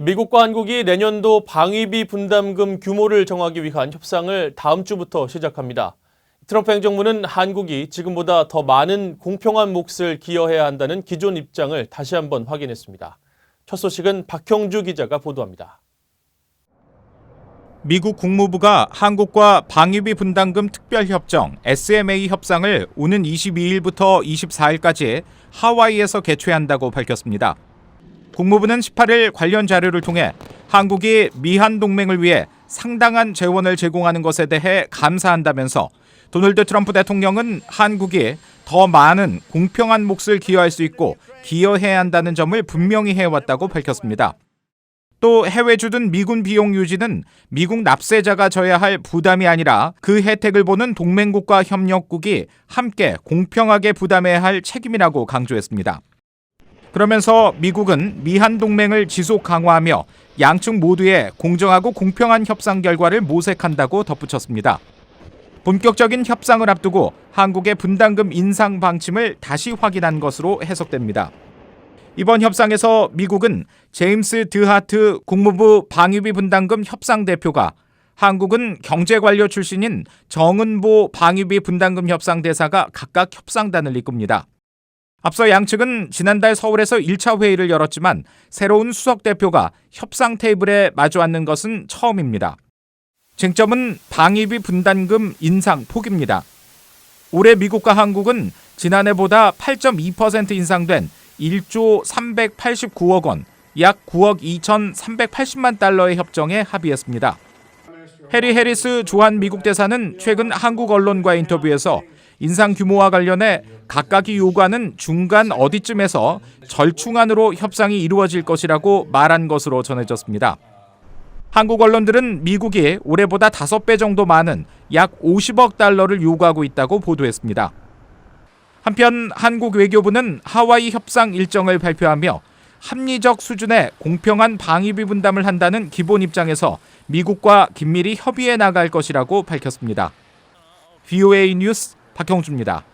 미국과 한국이 내년도 방위비 분담금 규모를 정하기 위한 협상을 다음 주부터 시작합니다. 트럼프 행정부는 한국이 지금보다 더 많은 공평한 몫을 기여해야 한다는 기존 입장을 다시 한번 확인했습니다. 첫 소식은 박형주 기자가 보도합니다. 미국 국무부가 한국과 방위비 분담금 특별협정 SMA 협상을 오는 22일부터 24일까지 하와이에서 개최한다고 밝혔습니다. 국무부는 18일 관련 자료를 통해 한국이 미한 동맹을 위해 상당한 재원을 제공하는 것에 대해 감사한다면서 도널드 트럼프 대통령은 한국이 더 많은 공평한 몫을 기여할 수 있고 기여해야 한다는 점을 분명히 해왔다고 밝혔습니다. 또 해외 주둔 미군 비용 유지는 미국 납세자가 져야 할 부담이 아니라 그 혜택을 보는 동맹국과 협력국이 함께 공평하게 부담해야 할 책임이라고 강조했습니다. 그러면서 미국은 미한 동맹을 지속 강화하며 양측 모두의 공정하고 공평한 협상 결과를 모색한다고 덧붙였습니다. 본격적인 협상을 앞두고 한국의 분담금 인상 방침을 다시 확인한 것으로 해석됩니다. 이번 협상에서 미국은 제임스 드하트 국무부 방위비 분담금 협상 대표가 한국은 경제관료 출신인 정은보 방위비 분담금 협상 대사가 각각 협상단을 이끕니다. 앞서 양측은 지난달 서울에서 1차 회의를 열었지만 새로운 수석 대표가 협상 테이블에 마주 앉는 것은 처음입니다. 쟁점은 방위비 분담금 인상 폭입니다. 올해 미국과 한국은 지난해보다 8.2% 인상된 1조 389억 원, 약 9억 2,380만 달러의 협정에 합의했습니다. 해리 해리스 조한 미국 대사는 최근 한국 언론과 인터뷰에서 인상 규모와 관련해 각각이 요구하는 중간 어디쯤에서 절충안으로 협상이 이루어질 것이라고 말한 것으로 전해졌습니다. 한국 언론들은 미국이 올해보다 5배 정도 많은 약 50억 달러를 요구하고 있다고 보도했습니다. 한편 한국 외교부는 하와이 협상 일정을 발표하며 합리적 수준의 공평한 방위비 분담을 한다는 기본 입장에서 미국과 긴밀히 협의해 나갈 것이라고 밝혔습니다. VOA 뉴스 박형주입니다.